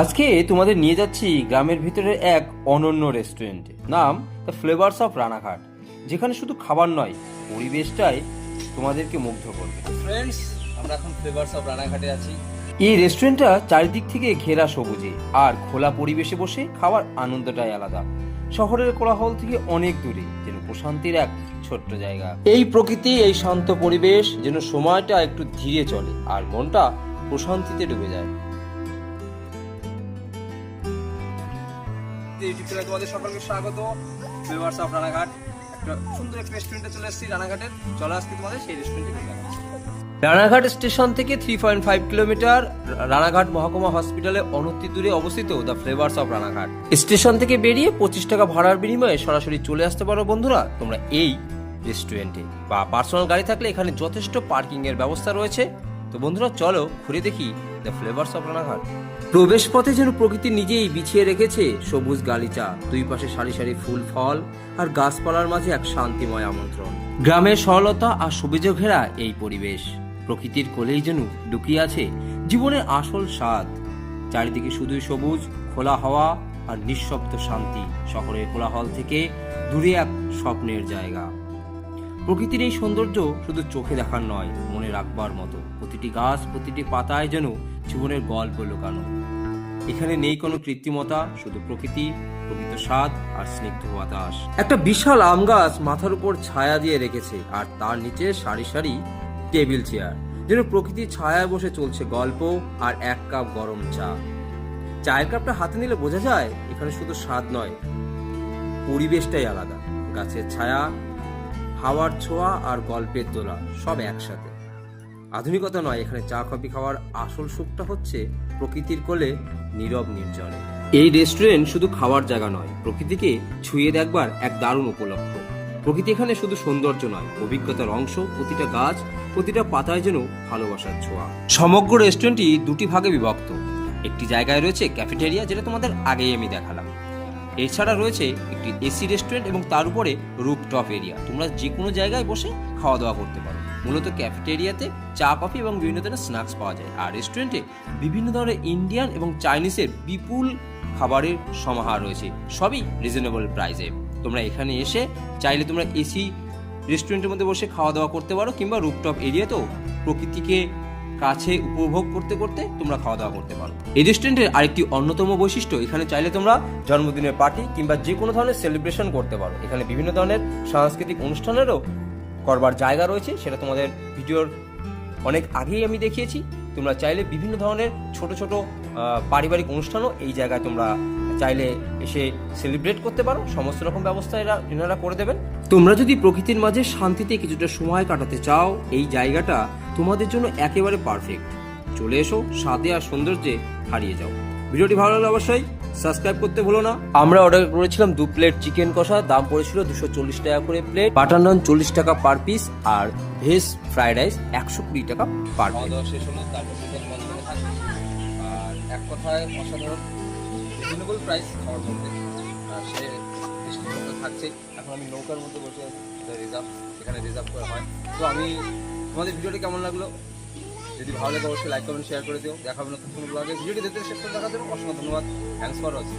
আজকে তোমাদের নিয়ে যাচ্ছি গ্রামের ভিতরে এক অনন্য রেস্টুরেন্টে নাম দ্য ফ্লেভার্স অফ রানাঘাট যেখানে শুধু খাবার নয় পরিবেশটাই তোমাদেরকে মুগ্ধ করবে। ফ্রেন্ডস আমরা এখন ফ্লেভার্স অফ রানাঘাটে আছি। এই রেস্টুরেন্টটা চারিদিক থেকে ঘেরা সবুজে আর খোলা পরিবেশে বসে খাওয়ার আনন্দটাই আলাদা। শহরের কোলাহল থেকে অনেক দূরে যেন প্রশান্তির এক ছোট্ট জায়গা। এই প্রকৃতি এই শান্ত পরিবেশ যেন সময়টা একটু ধীরে চলে আর মনটা প্রশান্তিতে ডুবে যায়। ইউটিউব তোমাদের সকলকে স্বাগত। অফ রানাঘাট, একটা সুন্দর একটা রেস্টুরেন্টে চলে এসেছি রানাঘাটের। চলো আজকে তোমাদের সেই রেস্টুরেন্টে রানাঘাট স্টেশন থেকে three point five kilometre Ranaghat মহকুমা হসপিটালে অনতি দূরে অবস্থিত the flavours of Ranaghat. Station থেকে বেরিয়ে পঁচিশ টাকা ভাড়ার বিনিময়ে সরাসরি চলে আসতে পারো বন্ধুরা, তোমরা এই রেস্টুরেন্টে বা পার্সোনাল গাড়ি থাকলে এখানে যথেষ্ট পার্কিং এর ব্যবস্থা রয়েছে। তো বন্ধুরা, চলো ঘুরে দেখি দ্য ফ্লেভার্স অফ রানাঘাট প্রবেশ পথে যেন প্রকৃতি নিজেই বিছিয়ে রেখেছে সবুজ গালিচা, দুই পাশে সারি সারি ফুল, ফল আর গাছপালার মাঝে এক শান্তিময় আমন্ত্রণ। গ্রামের সরলতা আর সবুজে ঘেরা এই পরিবেশ। প্রকৃতির কোলেই যেন লুকিয়ে আছে জীবনের আসল স্বাদ। চারিদিকে শুধুই সবুজ, খোলা হাওয়া আর নিঃশব্দ শান্তি। শহরের কোলাহল থেকে দূরে এক স্বপ্নের জায়গা। প্রকৃতির এই সৌন্দর্য শুধু চোখে দেখার নয়, মনে রাখবার মতো। প্রতিটি গাছ, প্রতিটি পাতায় যেন জীবনের গল্প লুকানো। এখানে নেই কোনো কৃত্রিমতা, শুধু প্রকৃতি, প্রকৃত স্বাদ আর স্নিগ্ধ বাতাস। একটা বিশাল আম গাছ মাথার উপর ছায়া দিয়ে রেখেছে, আর তার নিচে সারি সারি টেবিল চেয়ার, যেন প্রকৃতির ছায়ায় বসে চলছে গল্প আর এক কাপ গরম চা। চায়ের কাপটা হাতে নিলে বোঝা যায়, এখানে শুধু স্বাদ নয়, পরিবেশটাই আলাদা। গাছের ছায়া হাওয়ার ছোঁয়া আর গল্পের দোলা, সব একসাথে। আধুনিকতা নয়, এখানে চা, কফি খাওয়ার আসল সুখটা হচ্ছে প্রকৃতির কোলে নীরব নির্জনে। এই রেস্টুরেন্ট শুধু খাওয়ার জায়গা নয়, প্রকৃতিকে ছুঁয়ে দেখবার এক দারুণ উপলক্ষ। প্রকৃতি এখানে শুধু সৌন্দর্য নয়, অভিজ্ঞতার অংশ, প্রতিটা গাছ, প্রতিটা পাতায় যেন ভালোবাসার ছোঁয়া। সমগ্র রেস্টুরেন্টটি দুটি ভাগে বিভক্ত। একটি জায়গায় রয়েছে ক্যাফেটেরিয়া যেটা তোমাদের আগেই আমি দেখালাম। এছাড়া রয়েছে একটি এসি রেস্টুরেন্ট এবং তার উপরে রুপটপ এরিয়া। তোমরা যে কোনো জায়গায় বসে খাওয়া দাওয়া করতে পারো। মূলত ক্যাফেটেরিয়াতে চা, কফি এবং বিভিন্ন ধরনের স্ন্যাক্স পাওয়া যায়। আর রেস্টুরেন্টে বিভিন্ন ধরনের ইন্ডিয়ান এবং চাইনিজের বিপুল খাবারের সমাহার রয়েছে। সবই রিজনেবল প্রাইসে তোমরা এখানে এসে চাইলে তোমরা এসি রেস্টুরেন্টের মধ্যে বসে খাওয়া দাওয়া করতে পারো কিংবা রুপটপ এরিয়াতেও প্রকৃতিকে কাছে উপভোগ করতে করতে তোমরা খাওয়া দাওয়া করতে পারো। এই রেস্টুরেন্টের আরেকটি অন্যতম বৈশিষ্ট্য, এখানে চাইলে তোমরা জন্মদিনের পার্টি কিংবা যে কোনো ধরনের সেলিব্রেশন করতে পারো। এখানে বিভিন্ন ধরনের সাংস্কৃতিক অনুষ্ঠানেরও করবার জায়গা রয়েছে, সেটা তোমাদের ভিডিওর অনেক আগেই আমি দেখিয়েছি। তোমরা চাইলে বিভিন্ন ধরনের ছোট ছোট পারিবারিক অনুষ্ঠানও এই জায়গায় তোমরা চাইলে এসে সেলিব্রেট করতে পারো। সমস্ত রকম ব্যবস্থা এরা, এনারা করে দেবেন। তোমরা যদি প্রকৃতির মাঝে শান্তিতে কিছুটা সময় কাটাতে চাও, এই জায়গাটা তোমাদের জন্য একেবারে পারফেক্ট চলে এসো স্বাদে আর সৌন্দর্যে হারিয়ে যাও। ভিডিওটি ভালো লাগলে অবশ্যই সাবস্ক্রাইব করতে ভুলো না। আমরা অর্ডার করেছিলাম দু প্লেট চিকেন কষা দাম পড়েছিল দুশো চল্লিশ টাকা করে প্লেট বাটার নান চল্লিশ টাকা পার পিস আর ভেজ ফ্রাইড রাইস একশো কুড়ি টাকা পার পিস শেষ হলো তারপর আর এক কথায় অসাধারণ রিজনেবল প্রাইস খাওয়ার মধ্যে। সে থাকছে এখন আমি নৌকার মধ্যে বসে আছি রিজার্ভ সেখানে রিজার্ভ করা হয়। তো আমি তোমাদের ভিডিওটি কেমন লাগল? যদি ভালো লাগে, অবশ্যই লাইক কমেন্ট শেয়ার করে দিও। দেখাবে নতুন কোনো ব্লগে ভিডিওটি দেখতে শেষ করে দেখার জন্য অসংখ্য ধন্যবাদ। Thanks for watching